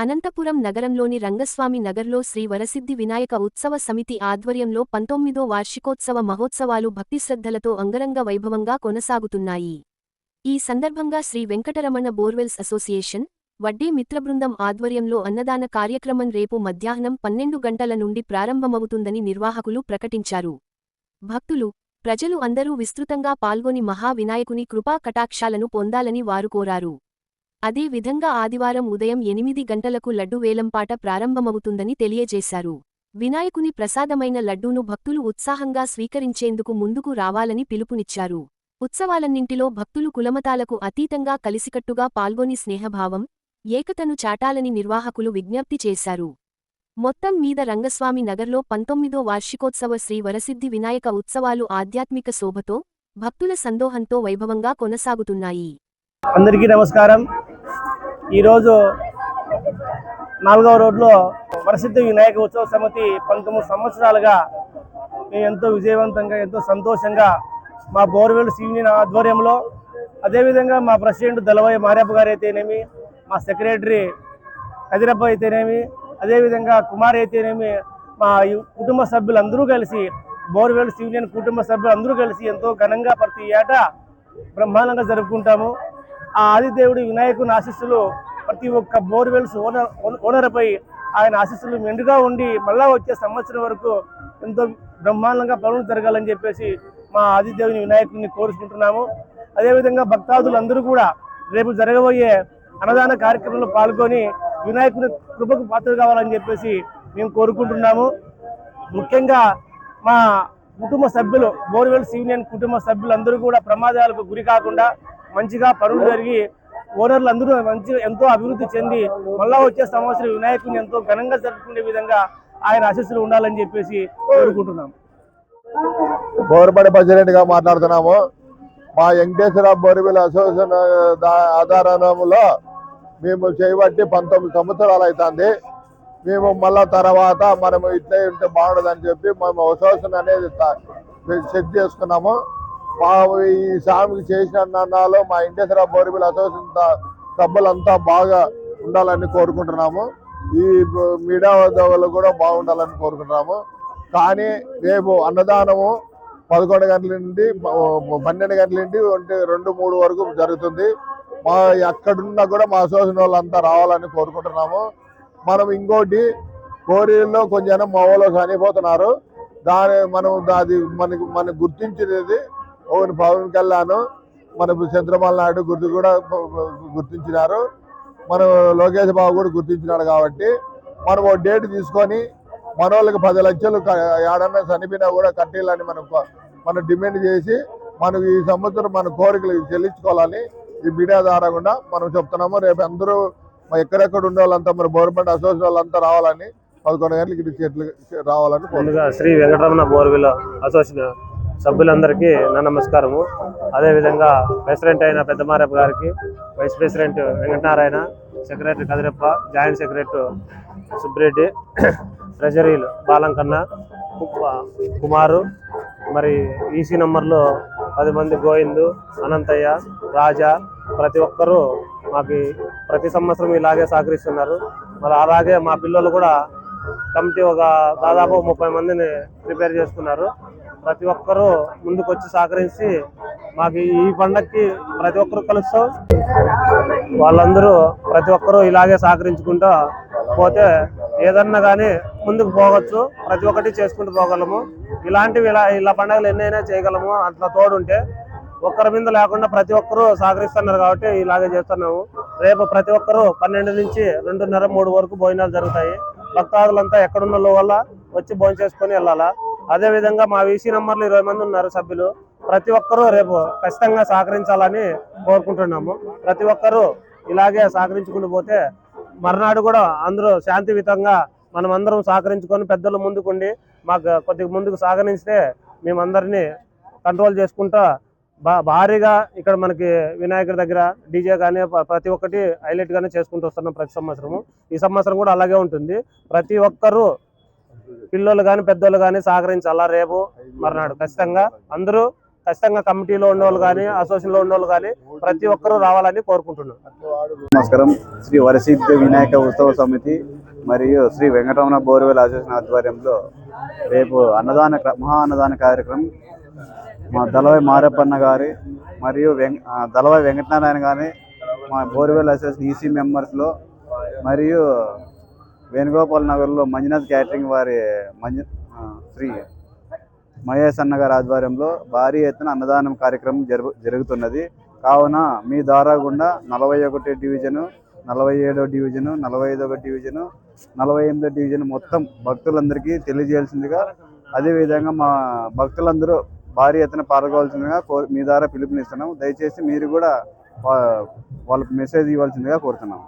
అనంతపురం నగరంలోని రంగస్వామి నగర్లో శ్రీ వరసిద్ధి వినాయక ఉత్సవ సమితి ఆధ్వర్యంలో పంతొమ్మిదో వార్షికోత్సవ మహోత్సవాలు భక్తిశ్రద్ధలతో అంగరంగ వైభవంగా కొనసాగుతున్నాయి. ఈ సందర్భంగా శ్రీ వెంకటరమణ బోర్వెల్స్ అసోసియేషన్ వడ్డీ మిత్రబృందం ఆధ్వర్యంలో అన్నదాన కార్యక్రమం రేపు మధ్యాహ్నం పన్నెండు గంటల నుండి ప్రారంభమవుతుందని నిర్వాహకులు ప్రకటించారు. భక్తులు ప్రజలు అందరూ విస్తృతంగా పాల్గొని మహా వినాయకుని కృపా కటాక్షాలను పొందాలని వారు కోరారు. అదే విధంగా ఆదివారం ఉదయం ఎనిమిది గంటలకు లడ్డు వేలంపాట ప్రారంభమవుతుందని తెలియజేశారు. వినాయకుని ప్రసాదమైన లడ్డూను భక్తులు ఉత్సాహంగా స్వీకరించేందుకు ముందుకు రావాలని పిలుపునిచ్చారు. ఉత్సవాలన్నింటిలో భక్తులు కులమతాలకు అతీతంగా కలిసికట్టుగా పాల్గొని స్నేహభావం ఏకతను చాటాలని నిర్వాహకులు విజ్ఞప్తి చేశారు. మొత్తం మీద రంగస్వామి నగర్లో పంతొమ్మిదో వార్షికోత్సవ శ్రీ వరసిద్ధి వినాయక ఉత్సవాలు ఆధ్యాత్మిక శోభతో భక్తుల సందోహంతో వైభవంగా కొనసాగుతున్నాయి. అందరికీ నమస్కారం. ఈరోజు నాలుగవ రోడ్లో వరసిద్ధి వినాయక ఉత్సవ సమితి పంతొమ్మిది సంవత్సరాలుగా మేము ఎంతో విజయవంతంగా ఎంతో సంతోషంగా మా బోర్వెల్ యూనియన్ ఆధ్వర్యంలో అదేవిధంగా మా ప్రెసిడెంట్ దళవయ్య మారేప్ప గారు అయితేనేమి మా సెక్రటరీ కదిరప్ప అయితేనేమి అదేవిధంగా కుమార్ అయితేనేమి మా కుటుంబ సభ్యులందరూ కలిసి బోర్వెల్ యూనియన్ కుటుంబ సభ్యులు అందరూ కలిసి ఎంతో ఘనంగా ప్రతి ఏటా బ్రహ్మాండంగా జరుపుకుంటాము. ఆ ఆదిదేవుడి వినాయకుని ఆశీస్సులు ప్రతి ఒక్క బోర్వెల్స్ ఓనర్ ఓనర్పై ఆయన ఆశీస్సులు మెండుగా ఉండి మళ్ళా వచ్చే సంవత్సరం వరకు ఎంతో బ్రహ్మాండంగా పనులు జరగాలని చెప్పేసి మా ఆదిదేవుని వినాయకుడిని కోరుకుంటున్నాము. అదేవిధంగా భక్తాదులందరూ కూడా రేపు జరగబోయే అన్నదాన కార్యక్రమంలో పాల్గొని వినాయకుని కృపకు పాత్ర కావాలని చెప్పేసి మేము కోరుకుంటున్నాము. ముఖ్యంగా మా కుటుంబ సభ్యులు బోర్వెల్స్ యూనియన్ కుటుంబ సభ్యులందరూ కూడా ప్రమాదాలకు గురి కాకుండా మంచిగా పనులు జరిగి ఓనర్లు అందరూ మంచి ఎంతో అభివృద్ధి చెంది మళ్ళా వచ్చే సంవత్సరం వినాయకుని ఎంతో ఘనంగా జరుపుకునే విధంగా ఆయన ఆశీస్సులు ఉండాలని చెప్పేసి కోరుకుంటున్నాం. బోరపడి ప్రెసిడెంట్ మాట్లాడుతున్నాము. మా వెంకటేశ్వర బోర్వెల్ అసోసియేషన్ ఆధారణంలో ఆధారంలో మేము చేయబట్టి పంతొమ్మిది సంవత్సరాలు అవుతుంది మేము మళ్ళా తర్వాత మనము ఇట్లే ఉంటే బాగుండదని చెప్పి మేము అసోసియేషన్ అనేది సెట్ చేసుకున్నాము. మా ఈ స్వామికి చేసిన అన్నాలో మా ఇంటేశ్వర బోర్వెల్ అసోసియేషన్ త- సభ్యులంతా బాగా ఉండాలని కోరుకుంటున్నాము. ఈ మీడియా వాళ్ళు కూడా బాగుండాలని కోరుకుంటున్నాము. కానీ రేపు అన్నదానము పదకొండు గంటల నుండి పన్నెండు గంటల నుండి అంటే రెండు మూడు వరకు జరుగుతుంది. మా ఎక్కడున్నా కూడా మా అసోసియేషన్ వాళ్ళంతా రావాలని కోరుకుంటున్నాము. మనం ఇంకోటి కోరిలో కొంచెం మా వాళ్ళు చనిపోతున్నారు. దాని మనం అది మనకి మనకు గుర్తించినది ఓన్ పవన్ కళ్యాణ్ మన చంద్రబాబు నాయుడు గుర్తు కూడా గుర్తించినారు. మన లోకేష్ బాబు కూడా గుర్తించినాడు కాబట్టి మనం ఒక డేట్ తీసుకొని మన వాళ్ళకి పది లక్షలు ఏడన్నా చనిపోయినా కూడా కట్టేయాలని మనం మనం డిమాండ్ చేసి మనకు ఈ సంవత్సరం మన కోరికలు చెల్లించుకోవాలని ఈ మీడియా ద్వారా కూడా మనం చెప్తున్నాము. రేపు అందరూ ఎక్కడెక్కడ ఉండే వాళ్ళంతా మరి గవర్నమెంట్ అసోసియేషన్ వాళ్ళంతా రావాలని పదకొండు గంటలకి ఇటు రావాలని శ్రీ వెంకటరమణ బోర్విల్ అసోసియేషన్ సభ్యులందరికీ నా నమస్కారము. అదేవిధంగా ప్రెసిడెంట్ అయిన పెద్దమారప్ప గారికి vice president Venkatanarayana secretary Kadirappa joint secretary Subbireddy ట్రెజరీలు Balankanna Kumar మరి ఈసీ నెంబర్లో పది మంది గోవిందు అనంతయ్య రాజా ప్రతి ఒక్కరూ మాకు ప్రతి సంవత్సరం ఇలాగే సహకరిస్తున్నారు. మరి అలాగే మా పిల్లలు కూడా కమిటీ ఒక దాదాపు ముప్పై మందిని ప్రిపేర్ చేసుకున్నారు. ప్రతి ఒక్కరూ ముందుకు వచ్చి సహకరించి మాకు ఈ పండక్కి ప్రతి ఒక్కరు కలుస్తాం. వాళ్ళందరూ ప్రతి ఒక్కరూ ఇలాగే సహకరించుకుంటూ పోతే ఏదన్నా కానీ ముందుకు పోవచ్చు. ప్రతి ఒక్కటి చేసుకుంటూ పోగలము. ఇలాంటివి ఇలా ఇలా పండుగలు ఎన్నైనా చేయగలము. అట్లా తోడుంటే ఒక్కరి మీద లేకుండా ప్రతి ఒక్కరూ సహకరిస్తున్నారు కాబట్టి ఇలాగే చేస్తున్నాము. రేపు ప్రతి ఒక్కరూ పన్నెండు నుంచి రెండున్నర మూడు వరకు భోజనాలు జరుగుతాయి. భక్తాదులంతా ఎక్కడున్న వల్ల వచ్చి భోజనం చేసుకొని వెళ్ళాలా? అదే విధంగా మా వీసీ నంబర్లు ఇరవై మంది ఉన్నారు సభ్యులు. ప్రతి ఒక్కరూ రేపు ఖచ్చితంగా సహకరించాలని కోరుకుంటున్నాము. ప్రతి ఒక్కరూ ఇలాగే సహకరించుకుంటూ పోతే మర్నాడు కూడా అందరూ శాంతియుతంగా మనం అందరం సహకరించుకొని పెద్దలు ముందుకుండి మాకు కొద్దిగా ముందుకు సహకరిస్తే మేమందరినీ కంట్రోల్ చేసుకుంటా భారీగా ఇక్కడ మనకి వినాయకుడి దగ్గర డీజే కానీ ప్రతి ఒక్కటి హైలైట్ గానే చేసుకుంటూ వస్తున్నాం ప్రతి సంవత్సరము. ఈ సంవత్సరం కూడా అలాగే ఉంటుంది. ప్రతి ఒక్కరూ పిల్లలు కానీ పెద్దోళ్ళు కానీ సహకరించాలా రేపు? మర్నాడు. ఖచ్చితంగా అందరూ ఖచ్చితంగా కమిటీలో ఉన్నోళ్ళు కానీ అసోసియేషన్లో ఉన్నోళ్ళు కానీ ప్రతి ఒక్కరూ రావాలని కోరుకుంటున్నాను నమస్కారం. శ్రీ వరసిద్ధి వినాయక ఉత్సవ సమితి మరియు శ్రీ వెంకటరమణ బోర్వెల్ అసోసియేషన్ ఆధ్వర్యంలో రేపు అన్నదాన మహా అన్నదాన కార్యక్రమం మా దళవై మారప్పన్న గారి మరియు వెంక దళవై వెంకటనారాయణ గారి మా బోర్వెల్ అసోసియేషన్ ఈసీ మెంబర్స్లో మరియు వేణుగోపాల్ నగర్లో మంజునాథ్ క్యాటరింగ్ వారి మంజు శ్రీ మహేష్ అన్నగారి ఆధ్వర్యంలో భారీ ఎత్తున అన్నదానం కార్యక్రమం జరుగు జరుగుతున్నది. కావున మీ ద్వారా గుండా నలభై ఒకటి డివిజను నలభై ఏడో డివిజను నలభై ఐదవ డివిజను నలభై ఎనిమిదో డివిజన్ మొత్తం భక్తులందరికీ తెలియజేయాల్సిందిగా అదేవిధంగా మా భక్తులందరూ భారీ ఎత్తున పాల్గొవాల్సిందిగా కో మీ ద్వారా పిలుపునిస్తున్నాం దయచేసి మీరు కూడా వాళ్ళకు వాళ్ళకి మెసేజ్ ఇవ్వాల్సిందిగా కోరుతున్నాం